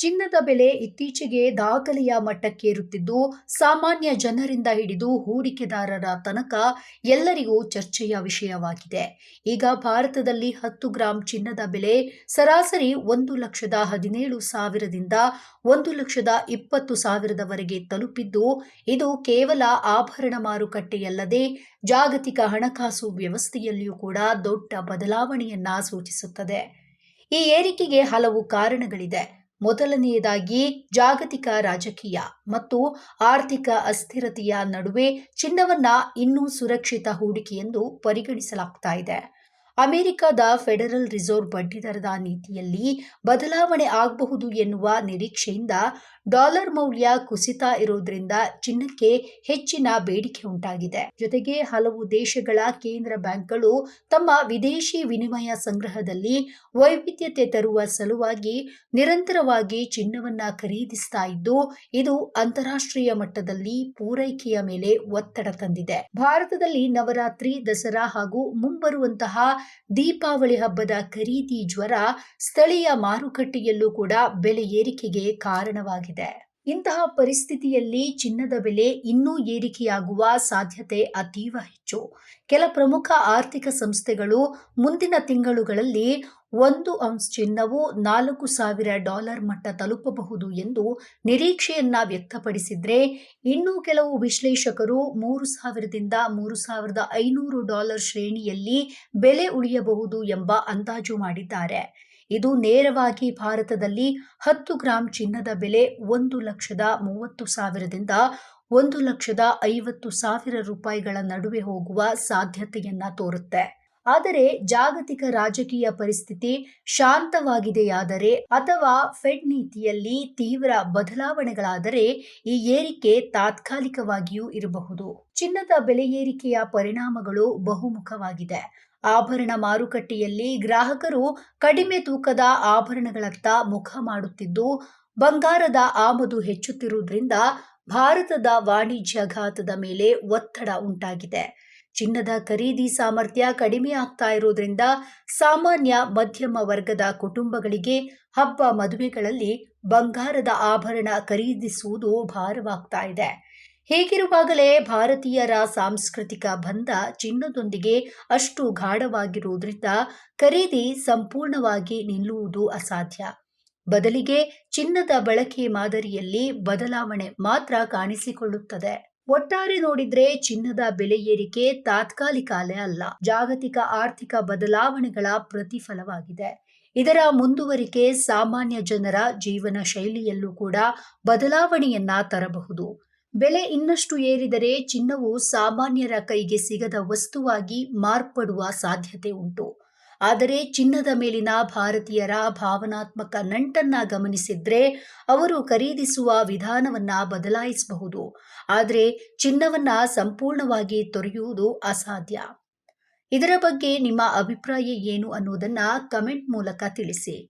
ಚಿನ್ನದ ಬೆಲೆ ಇತ್ತೀಚೆಗೆ ದಾಖಲೆಯ ಮಟ್ಟಕ್ಕೇರುತ್ತಿದ್ದು ಸಾಮಾನ್ಯ ಜನರಿಂದ ಹಿಡಿದು ಹೂಡಿಕೆದಾರರ ತನಕ ಎಲ್ಲರಿಗೂ ಚರ್ಚೆಯ ವಿಷಯವಾಗಿದೆ. ಈಗ ಭಾರತದಲ್ಲಿ ಹತ್ತು ಗ್ರಾಂ ಚಿನ್ನದ ಬೆಲೆ ಸರಾಸರಿ ಒಂದು ಲಕ್ಷದ ಹದಿನೇಳು ಸಾವಿರದಿಂದ ಒಂದು ಲಕ್ಷದ ಇಪ್ಪತ್ತು ಸಾವಿರದವರೆಗೆ ತಲುಪಿದ್ದು, ಇದು ಕೇವಲ ಆಭರಣ ಮಾರುಕಟ್ಟೆಯಲ್ಲದೆ ಜಾಗತಿಕ ಹಣಕಾಸು ವ್ಯವಸ್ಥೆಯಲ್ಲಿಯೂ ಕೂಡ ದೊಡ್ಡ ಬದಲಾವಣೆಯನ್ನ ಸೂಚಿಸುತ್ತದೆ. ಈ ಏರಿಕೆಗೆ ಹಲವು ಕಾರಣಗಳಿದೆ. ಮೊದಲನೆಯದಾಗಿ ಜಾಗತಿಕ ರಾಜಕೀಯ ಮತ್ತು ಆರ್ಥಿಕ ಅಸ್ಥಿರತೆಯ ನಡುವೆ ಚಿನ್ನವನ್ನ ಇನ್ನೂ ಸುರಕ್ಷಿತ ಹೂಡಿಕೆ ಎಂದು ಪರಿಗಣಿಸಲಾಗ್ತಾ ಇದೆ. ಅಮೆರಿಕದ ಫೆಡರಲ್ ರಿಸರ್ವ್ ಬಡ್ಡಿದರದ ನೀತಿಯಲ್ಲಿ ಬದಲಾವಣೆ ಆಗಬಹುದು ಎನ್ನುವ ನಿರೀಕ್ಷೆಯಿಂದ ಡಾಲರ್ ಮೌಲ್ಯ ಕುಸಿತ ಇರೋದ್ರಿಂದ ಚಿನ್ನಕ್ಕೆ ಹೆಚ್ಚಿನ ಬೇಡಿಕೆ ಉಂಟಾಗಿದೆ. ಜೊತೆಗೆ ಹಲವು ದೇಶಗಳ ಕೇಂದ್ರ ಬ್ಯಾಂಕ್ಗಳು ತಮ್ಮ ವಿದೇಶಿ ವಿನಿಮಯ ಸಂಗ್ರಹದಲ್ಲಿ ವೈವಿಧ್ಯತೆ ತರುವ ಸಲುವಾಗಿ ನಿರಂತರವಾಗಿ ಚಿನ್ನವನ್ನ ಖರೀದಿಸ್ತಾ ಇದ್ದು, ಇದು ಅಂತಾರಾಷ್ಟ್ರೀಯ ಮಟ್ಟದಲ್ಲಿ ಪೂರೈಕೆಯ ಮೇಲೆ ಒತ್ತಡ ತಂದಿದೆ. ಭಾರತದಲ್ಲಿ ನವರಾತ್ರಿ, ದಸರಾ ಹಾಗೂ ಮುಂಬರುವಂತಹ ದೀಪಾವಳಿ ಹಬ್ಬದ ಖರೀದಿ ಜ್ವರ ಸ್ಥಳೀಯ ಮಾರುಕಟ್ಟೆಯಲ್ಲೂ ಕೂಡ ಬೆಲೆ ಏರಿಕೆಗೆ ಕಾರಣವಾಗಿದೆ. ಇಂತಹ ಪರಿಸ್ಥಿತಿಯಲ್ಲಿ ಚಿನ್ನದ ಬೆಲೆ ಇನ್ನೂ ಏರಿಕೆಯಾಗುವ ಸಾಧ್ಯತೆ ಅತೀವ ಹೆಚ್ಚು. ಕೆಲ ಪ್ರಮುಖ ಆರ್ಥಿಕ ಸಂಸ್ಥೆಗಳು ಮುಂದಿನ ತಿಂಗಳುಗಳಲ್ಲಿ ಒಂದು ಅಂಶ ಚಿನ್ನವು ನಾಲ್ಕು ಸಾವಿರ ಡಾಲರ್ ಮಟ್ಟ ತಲುಪಬಹುದು ಎಂದು ನಿರೀಕ್ಷೆಯನ್ನ ವ್ಯಕ್ತಪಡಿಸಿದ್ರೆ, ಇನ್ನು ಕೆಲವು ವಿಶ್ಲೇಷಕರು ಮೂರು ಸಾವಿರದಿಂದ ಮೂರು ಸಾವಿರದ ಐನೂರು ಡಾಲರ್ ಶ್ರೇಣಿಯಲ್ಲಿ ಬೆಲೆ ಉಳಿಯಬಹುದು ಎಂಬ ಅಂದಾಜು ಮಾಡಿದ್ದಾರೆ. ಇದು ನೇರವಾಗಿ ಭಾರತದಲ್ಲಿ ಹತ್ತು ಗ್ರಾಂ ಚಿನ್ನದ ಬೆಲೆ ಒಂದು ಲಕ್ಷದ ಮೂವತ್ತು ಸಾವಿರದಿಂದ ಒಂದು ಲಕ್ಷದ ಐವತ್ತು ಸಾವಿರ ರೂಪಾಯಿಗಳ ನಡುವೆ ಹೋಗುವ ಸಾಧ್ಯತೆಯನ್ನ ತೋರುತ್ತೆ. ಆದರೆ ಜಾಗತಿಕ ರಾಜಕೀಯ ಪರಿಸ್ಥಿತಿ ಶಾಂತವಾಗಿದೆಯಾದರೆ ಅಥವಾ ಫೆಡ್ ನೀತಿಯಲ್ಲಿ ತೀವ್ರ ಬದಲಾವಣೆಗಳಾದರೆ ಈ ಏರಿಕೆ ತಾತ್ಕಾಲಿಕವಾಗಿಯೂ ಇರಬಹುದು. ಚಿನ್ನದ ಬೆಲೆ ಏರಿಕೆಯ ಪರಿಣಾಮಗಳು ಬಹುಮುಖವಾಗಿದೆ. ಆಭರಣ ಮಾರುಕಟ್ಟೆಯಲ್ಲಿ ಗ್ರಾಹಕರು ಕಡಿಮೆ ತೂಕದ ಆಭರಣಗಳತ್ತ ಮುಖ ಮಾಡುತ್ತಿದ್ದು, ಬಂಗಾರದ ಆಮದು ಹೆಚ್ಚುತ್ತಿರುವುದರಿಂದ ಭಾರತದ ವಾಣಿಜ್ಯ ಘಾತದ ಮೇಲೆ ಒತ್ತಡ ಉಂಟಾಗಿದೆ. ಚಿನ್ನದ ಖರೀದಿ ಸಾಮರ್ಥ್ಯ ಕಡಿಮೆ ಆಗ್ತಾ ಇರೋದ್ರಿಂದ ಸಾಮಾನ್ಯ ಮಧ್ಯಮ ವರ್ಗದ ಕುಟುಂಬಗಳಿಗೆ ಹಬ್ಬ ಮದುವೆಗಳಲ್ಲಿ ಬಂಗಾರದ ಆಭರಣ ಖರೀದಿಸುವುದು ಭಾರವಾಗ್ತಾ ಇದೆ. ಹೀಗಿರುವಾಗಲೇ ಭಾರತೀಯರ ಸಾಂಸ್ಕೃತಿಕ ಬಂಧ ಚಿನ್ನದೊಂದಿಗೆ ಅಷ್ಟು ಗಾಢವಾಗಿರುವುದರಿಂದ ಖರೀದಿ ಸಂಪೂರ್ಣವಾಗಿ ನಿಲ್ಲುವುದು ಅಸಾಧ್ಯ. ಬದಲಿಗೆ ಚಿನ್ನದ ಬಳಕೆ ಮಾದರಿಯಲ್ಲಿ ಬದಲಾವಣೆ ಮಾತ್ರ ಕಾಣಿಸಿಕೊಳ್ಳುತ್ತದೆ. ಒಟ್ಟಾರೆ ನೋಡಿದ್ರೆ ಚಿನ್ನದ ಬೆಲೆ ಏರಿಕೆ ತಾತ್ಕಾಲಿಕ ಅಲೆ ಅಲ್ಲ, ಜಾಗತಿಕ ಆರ್ಥಿಕ ಬದಲಾವಣೆಗಳ ಪ್ರತಿಫಲವಾಗಿದೆ. ಇದರ ಮುಂದುವರಿಕೆ ಸಾಮಾನ್ಯ ಜನರ ಜೀವನ ಶೈಲಿಯಲ್ಲೂ ಕೂಡ ಬದಲಾವಣೆಯನ್ನ ತರಬಹುದು. ಬೆಲೆ ಇನ್ನಷ್ಟು ಏರಿದರೆ ಚಿನ್ನವು ಸಾಮಾನ್ಯರ ಕೈಗೆ ಸಿಗದ ವಸ್ತುವಾಗಿ ಮಾರ್ಪಡುವ ಸಾಧ್ಯತೆ ಉಂಟು. ಆದರೆ ಚಿನ್ನದ ಮೇಲಿನ ಭಾರತೀಯರ ಭಾವನಾತ್ಮಕ ನಂಟನ್ನ ಗಮನಿಸಿದ್ರೆ ಅವರು ಖರೀದಿಸುವ ವಿಧಾನವನ್ನ ಬದಲಾಯಿಸಬಹುದು. ಆದರೆ ಚಿನ್ನವನ್ನ ಸಂಪೂರ್ಣವಾಗಿ ತೊರೆಯುವುದು ಅಸಾಧ್ಯ. ಇದರ ಬಗ್ಗೆ ನಿಮ್ಮ ಅಭಿಪ್ರಾಯ ಏನು ಅನ್ನೋದನ್ನ ಕಮೆಂಟ್ ಮೂಲಕ ತಿಳಿಸಿ.